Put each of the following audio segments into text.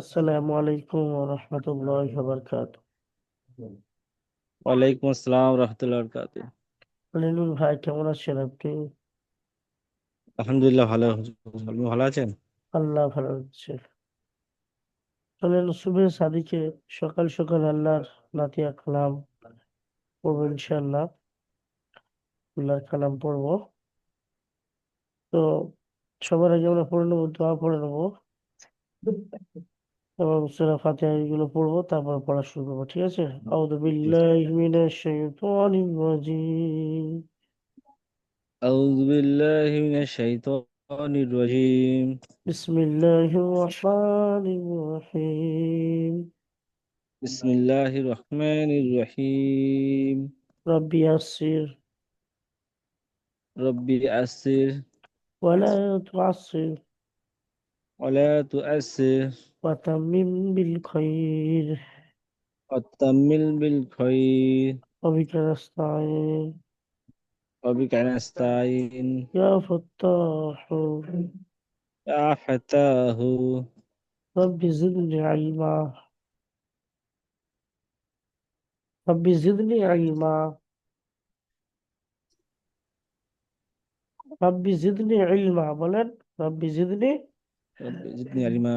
আসসালামু আলাইকুম রহমতুল্লাহ বারকাত ওয়ালাইকুম আসসালাম রহমতুল্লাহ বরকাতুহ। আলিনুল ভাই কেমন আছেন আপনি? আলহামদুলিল্লাহ ভালো আপনি ভালো আছেন? আল্লাহ ভালো আছে। চলেন শুভে সাদিকে সকাল সকাল আল্লাহর নাতিয়া কালাম পড়ব ইনশাআল্লাহ। আল্লাহর কালাম পড়ব। তো সবার আগে আমরা পড়ে নেব দোয়া পড়ে নেব। তারপর সুরা ফাতিহা এগুলো পড়ব তারপর পড়া শুরু করব ঠিক আছে? আউযু বিল্লাহি মিনাশ শাইতানির রাজিম। আউযু বিল্লাহি মিনাশ শাইতানির রাজিম। বিসমিল্লাহির রহমানির রহিম। বিসমিল্লাহির রহমানির রহিম। রব্বি আসির আসির ওয়ালা তুআসির ولا تؤسر وتمم بالخير وتمم بالخير وبك نستعين وبك نستعين يا فتاح يا فتاه رب زدني علما رب زدني علما رب زدني علما بلد رب زدني রব্বি জিদনি ইলমা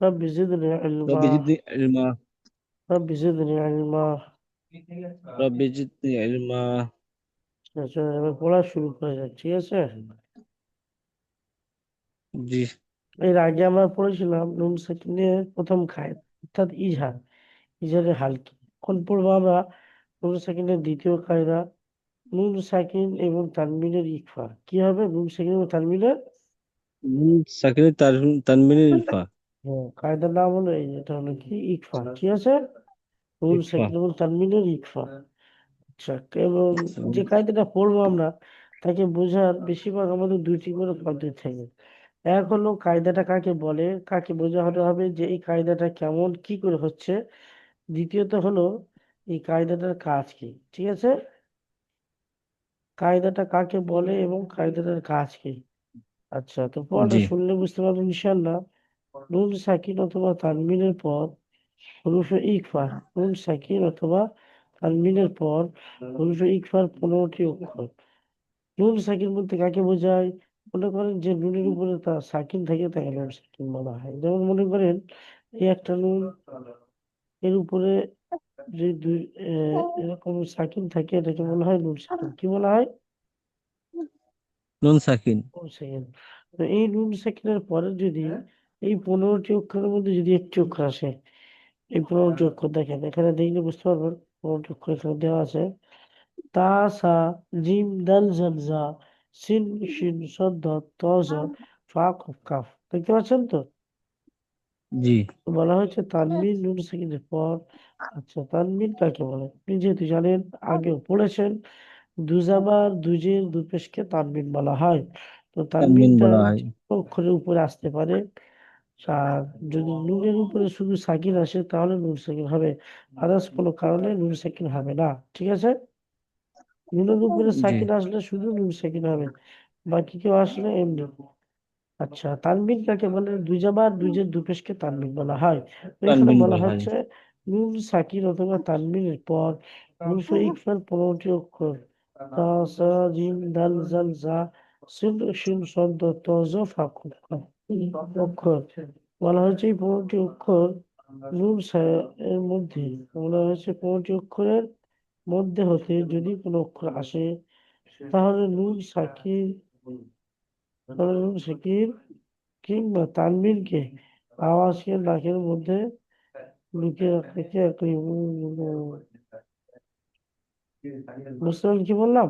رب زدني রব্বি علما জিদনি ইলমা رب زدني علما রব্বি জিদনি ইলমা আচ্ছা এবার পড়া শুরু করা যাক ঠিক আছে জি এর আগে আমরা পড়েছিলাম নুন সাকিনের প্রথম খায় অর্থাৎ ইজহার ইজহারের হালকি এখন পড়বো আমরা নুন সাকিনের দ্বিতীয় কায়দা নুন সাকিন এবং তানবিনের ইকফা কি হবে নুন সাকিন এবং তানবিনের নুন সাকিনের তানবিনের ইলফা হ্যাঁ, কায়দার নাম হলো এই এটা হলো কি? ইকফা ঠিক আছে? নুন ইকফা সাকিন এবং তানবিনের ইকফা আচ্ছা এবং আচ্ছা যে কায়দাটা পড়ব আমরা তাকে বোঝার বেশিরভাগ আমাদের দুইটি করে পদ্ধতি থাকে। এক হলো কায়দাটা কাকে বলে কাকে বোঝাতে হবে যে এই কায়দাটা কেমন কি করে হচ্ছে। দ্বিতীয়ত হলো এই কায়দাটার কাজ কি ঠিক আছে? কায়দাটা কাকে বলে এবং কায়দাটার কাজ কি? আচ্ছা তো পড়াটা জি। শুনলে বুঝতে পারবেন ইনশাল্লাহ নুন সাকিন অথবা তানবিনের পর হুরুফে ইকফা নুন সাকিন অথবা তানবিনের পর হুরুফে ইকফার পনেরোটি অক্ষর। নুন সাকিন বলতে কাকে বোঝায়? মনে করেন যে নুনের উপরে তার সাকিন থাকে তাকে নুন সাকিন বলা হয়। যেমন মনে করেন এই একটা নুন এর উপরে যে দুই আহ, এরকম সাকিন থাকে এটাকে বলা হয় নুন সাকিন। কি বলা হয়? নুন সাকিন। নুন সাকিন। তো এই নুন সাকিনের পরে যদি এই পনেরোটি অক্ষরের মধ্যে যদি একটি অক্ষর আসে এই পনেরোটি অক্ষর দেখেন এখানে দেখলে বুঝতে পারবেন পনেরোটি অক্ষর এখানে দেওয়া আছে। তা সা জিম দাল জাল জা সিন শিন সদ দ ত জ ফা কফ কাফ। দেখতে পাচ্ছেন তো? জি। বলা হয়েছে তানবিন নুন সাকিনের পর আচ্ছা তানবিন কাকে বলে আপনি যেহেতু জানেন আগেও পড়েছেন। দুজাবার দুজের দুপেশকে তানবিন বলা হয়। তো তানবিন তানবিনটা বলা হয়। অক্ষরের উপরে আসতে পারে। আর যদি নুনের উপরে শুধু সাকিন আসে তাহলে নুন সাকিন হবে। আদার্স কোনো কারণে নুন সাকিন হবে না। ঠিক আছে? নুনের উপরে সাকিন আসলে শুধু নুন সাকিন হবে। বাকি কেউ আসলে এমনি। আচ্ছা তানবিন কাকে বলে? দুজাবার দুজের দুপেশকে তানবিন বলা হয়। তো এখানে তানবিন বলা বলা হয়। হচ্ছে নুন সাকিন অথবা তানবিনের পর নুনফে ইকফার পনেরোটি অক্ষর। বলা হয়েছে পনেরোটি অক্ষর এর মধ্যে। বলা হয়েছে পনেরোটি অক্ষরের মধ্যে হতে যদি কোনো অক্ষর আসে, তাহলে নুন তাহলে নুন সাকিন কিংবা তানবিনকে আওয়াজকে নাকের মধ্যে লুকিয়ে রাখতে একটি বুঝতে কি বললাম?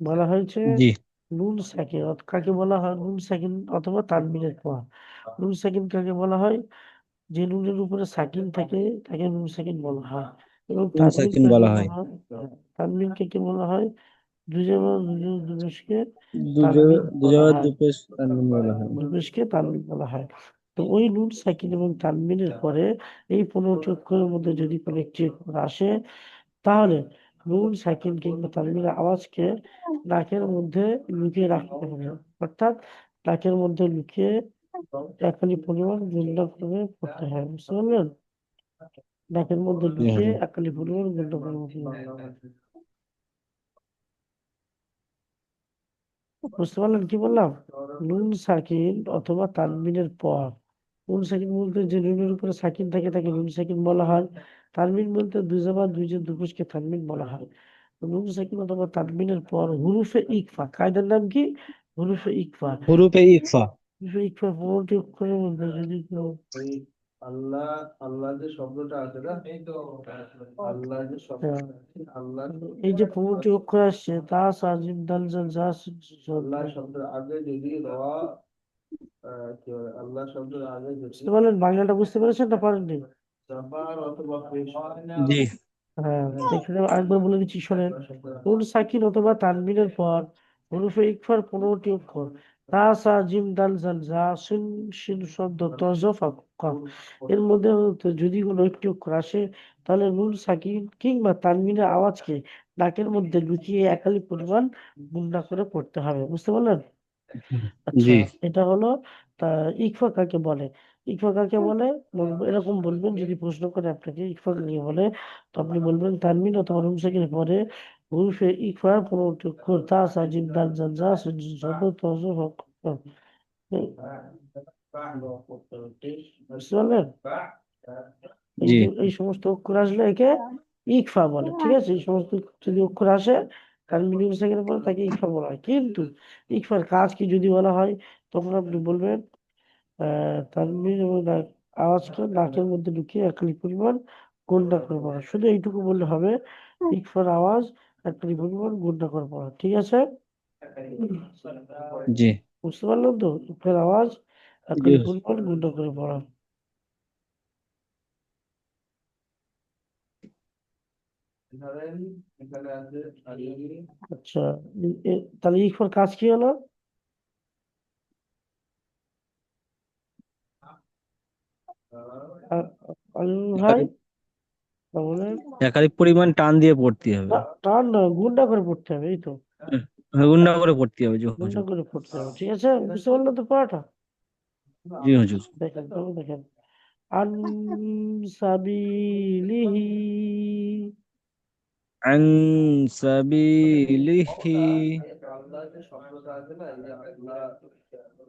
বলা হয়েছে জি। নুন সাকিন কাকে বলা হয়? নুন সাকিন অথবা তানবিনের পর নুন সাকিন কাকে বলা হয়? যে নুনের উপরে সাকিন থাকে তাকে নুন সাকিন বলা হয়। এবং নুন তানবিন সাকিন কাকে বলা হয়। হয়? তানবিনকে কি বলা হয়? দুজাবার দুজের দুদেশকে দুজো তানবিন বলা দুজাবার হয়। দুপেশ তানবিন বলা হয়। দুদেশকে তানবিন বলা হয়। তো ওই নুন সাকিন এবং তানবিনের পরে এই পনেরোটি অক্ষরের মধ্যে যদি কোনো একটি অক্ষর আসে তাহলে নুন সাকিন কিংবা তানবিনের আওয়াজকে নাকের মধ্যে লুকিয়ে রাখতে হবে। অর্থাৎ নাকের মধ্যে লুকিয়ে একালি পরিমাণ গুণটা করে পড়তে হয় বুঝতে পারলেন? নাকের মধ্যে হুজুর। একালি পরিমাণ গুণটা করে বুঝতে পারলেন কি বললাম? নুন সাকিন অথবা তানবিনের পর। নুন সাকিন বলতে যে নুনের উপরে সাকিন থাকে তাকে নুন সাকিন বলা হয় তানবিন বলতে দুই জবর দুই যে দুপুষকে তানবিন বলা হয়। তো নুন সাকিন অথবা তানবিনের পর হুরুফে ইকফা কায়দার নাম কি? হুরুফে ইকফা। হুরুফে ইকফা। হুরুফে ইকফা পরবর্তী অক্ষরের মধ্যে যদি কেউ ওই আল্লাহ আল্লাহ যে শব্দটা আছে না এই তো আল্লাহ যে শব্দটা আছে আল্লাহ এই যে পরবর্তী অক্ষর আসছে তা সাজিম দাল জাল জা আল্লাহ শব্দের আগে যদি র কি বলে আল্লাহ শব্দের আগে যদি বুঝতে পারলেন? বাংলাটা বুঝতে পেরেছেন না? পারেননি? জি। হ্যাঁ এখানে আরেকবার বলে দিচ্ছি শোনেন। নুন সাকিন অথবা তানবিনের পর হুরুফে ইকফার পনেরোটি অক্ষর। তা সা জিম দাল জাল জা সিন শিন শব্দ তজ কফ এর মধ্যে যদি কোনো একটি অক্ষর আসে তাহলে নুন সাকিন কিংবা তানবিনের আওয়াজকে নাকের মধ্যে লুকিয়ে একালি পরিমাণ গুন্ডা করে পড়তে হবে। বুঝতে পারলেন? জি। এটা হলো তা ইকফা কাকে বলে? ইকফা কাকে বলে? বলব এরকম বলবেন যদি প্রশ্ন করে আপনাকে ইকফা কাকে বলে তো আপনি বলবেন তানমিন অথবা নুন সাকিনের পরে হুরুফে ইকফা পনেরোটি অক্ষর তা সাজিম দাল জাল জা সিন শিন শব্দ তজ ফা বুঝতে পারলেন? এই জি। যে এই সমস্ত অক্ষর আসলে একে ইকফা বলে ঠিক আছে? এই সমস্ত যদি অক্ষর আসে তার মিনিমাম সেকেন্ড পরে তাকে ইকফা বলা হয়। কিন্তু ইকফার কাজ কি যদি বলা হয় তখন আপনি বলবেন তানবির এবং আওয়াজকে নাকের মধ্যে ঢুকিয়ে একলি পরিমাণ গুণটা করে পড়া। শুধু এইটুকু বললে হবে ইকফার আওয়াজ একলি পরিমাণ গুণটা করে পড়া। ঠিক আছে? জি। বুঝতে পারলেন তো? ইকফার আওয়াজ একলি পরিমাণ গুণটা করে পড়া ধরেন এখানে আছে আলিগিরি আচ্ছা তাহলে ইকফার কাজ কি হলো ভাই একাধিক পরিমাণ টান দিয়ে পড়তে হবে টান না গুণটা করে পড়তে হবে এই তো গুন্ডা করে পড়তে হবে জি করে পড়তে হবে ঠিক আছে? বুঝতে পারলেন তো পড়াটা? জি হুজুর দেখেন দেখেন। আন সাবিলিহি আন সাবিলিহি আল্লাহ যে শব্দটা আছে না এই যে আল্লাহ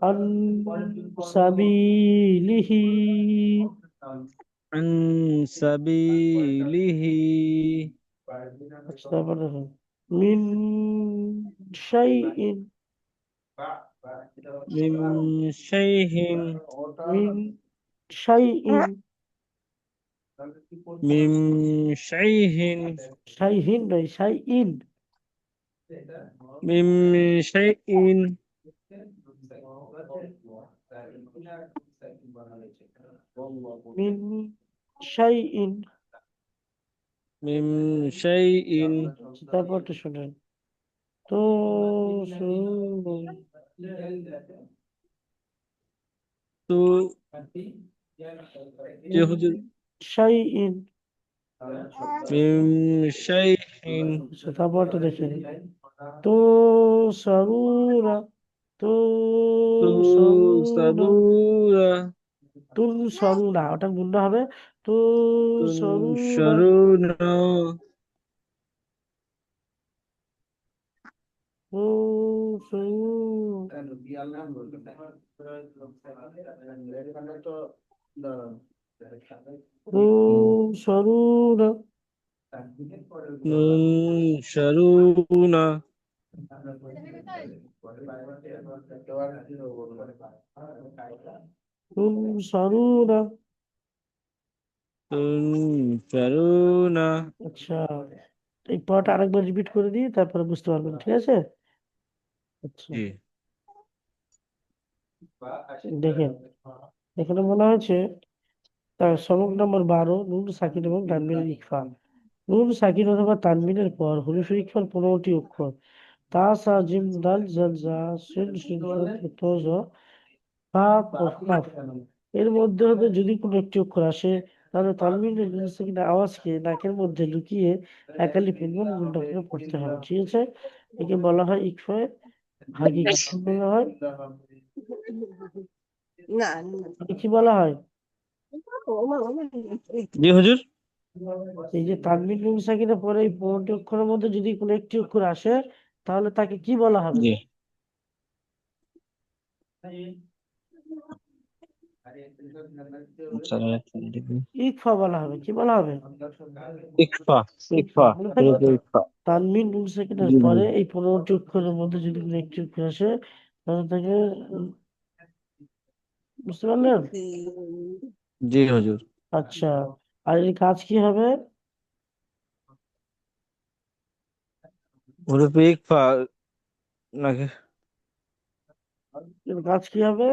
আন সাবিলিহি মিন শাইহিন। শাইহিন নয় শাইইন মিন শাইইন মিন শাইইন মিন শাইইন তারপরটা শুনেন তো শুনুন। তো হুজুর শাইইন। মিন শাইহিন আচ্ছা তারপরটা দেখেন তো সারুরা তো তো সারুরা সাবুরা সরুনা ওটা গুন্ডা হবে তো সরুনা তো সরু সরুনা। নুন শরুনা সরুনা। আচ্ছা এই পড়াটা আরেকবার রিপিট করে দিই তারপরে বুঝতে পারবেন ঠিক আছে? আচ্ছা। জি। দেখেন এখানে মনে হয়েছে তার সবক নম্বর বারো নুন সাকিন এবং তানবিনের ইকফা নুন সাকিন অথবা তানবিনের পর হুরুফে ইকফার পনেরোটি অক্ষর। তা সা জিম দাল জাল জা সিন জ ফা কফ কাফ এর মধ্যে হতে যদি কোনো একটি অক্ষর আসে তাহলে তানবিনের নুন সাকিনের আওয়াজকে নাকের মধ্যে লুকিয়ে একালি পরিমাণ গুণটা করে পড়তে হবে ঠিক আছে? একে বলা হয় ইকফা হাকিকি কি বলা হয়। না কি বলা হয়? জি হুজুর। এই যে তানবির নুন সাকিনের পরে এই পনেরোটি অক্ষরের মধ্যে যদি কোনো একটি অক্ষর আসে তাহলে তাকে কি বলা হবে? জি। ইকফা বলা হবে কি বলা হবে? ইকফা ইকফা হুরুফে নুন সাকিনের জি, জি। পরে এই পনেরোটি অক্ষরের মধ্যে যদি কোনো একটি অক্ষর আসে তাহলে তাকে বুঝতে পারলেন? জি হুজুর। আচ্ছা আর এর কাজ কি হবে? হুরুফে ইকফা নাকি? এর কাজ কি হবে?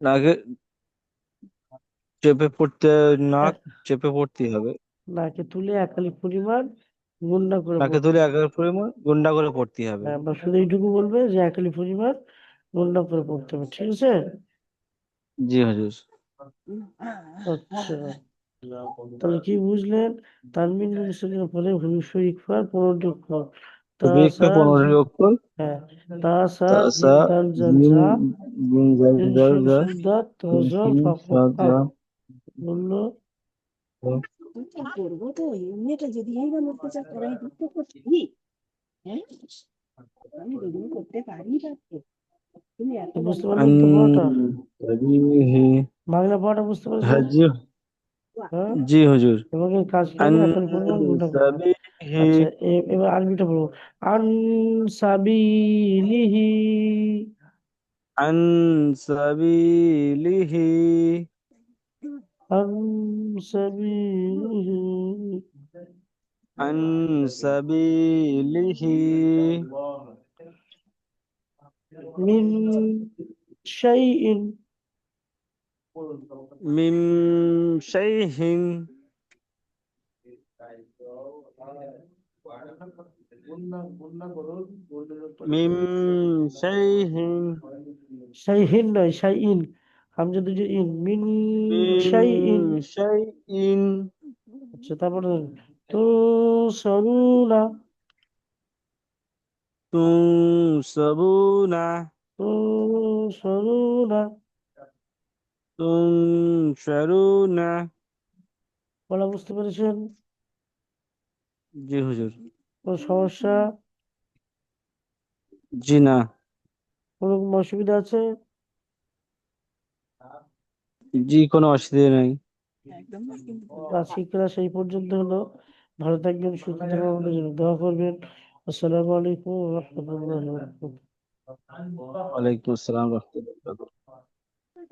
নাকে চেপে পড়তে নাক চেপে পড়তে হবে। নাকে তুলে একালি পরিমাণ গুন্ডা করে নাকে তুলে একের পরিমাণ গুন্ডা করে পড়তে হবে। হ্যাঁ বা শুধু এইটুকু বলবে যে একালি পরিমাণ গুন্ডা করে পড়তে হবে ঠিক আছে? জি হুজুর। আচ্ছা। তাহলে কি বুঝলেন? তানবিন নুন পরে হুরুফে ইকফার পনেরোটি অক্ষর তা হুরুফে ইকফা সা পনেরোটি অক্ষর। হ্যাঁ তা তাসা জিম দাল জাল জিম জা জিম জাল সিন জাল শুন জা সুদ্দাত ত সিন জ শিন ফা সা ফা জা বলল করব তো এমনিটা যদি এই না তারা দিতে করছি হ্যাঁ আমি করতে পারি না তুমি এত বুঝতে বলো। পারলেন তো পড়াটা আন সাবিহি বাংলা পড়াটা বুঝতে পারছেন হাজি হ্যাঁ জি হুজুর এবং এর কাজ কি আন হবে একালি পরিমাণ গুণনা করতে হবে সাবিহি আচ্ছা এ- এবার আরবিটা বলব আন সাবিলিহি আন সাবিলিহি আন সাবিলিহি আন সাবিলিহি মিন শাইইন মিন শাইহিন মিন শাইহিন শাইহিন নয় শাইইন হামজা দুটো ইন। মিন শাইইন শাইইন আচ্ছা তারপরে তো সরুনা তুনসাবুনা তো সরুনা তুনশারুনা বলা বুঝতে পেরেছেন? জি হুজুর। কোনো সমস্যা? জি না। কোনো অসুবিধা আছে? জি কোনো অসুবিধা নেই। একদম না কিন্তু আজকে ক্লাস এই পর্যন্ত হলো। ভালো থাকবেন সুস্থ থাকবেন আমাদের জন্য দোয়া করবেন। আসসালামু আলাইকুম ওয়া রাহমাতুল্লাহি ওয়া বারাকাতুহু। ওয়ালাইকুম আসসালাম রহমতুল্লাহ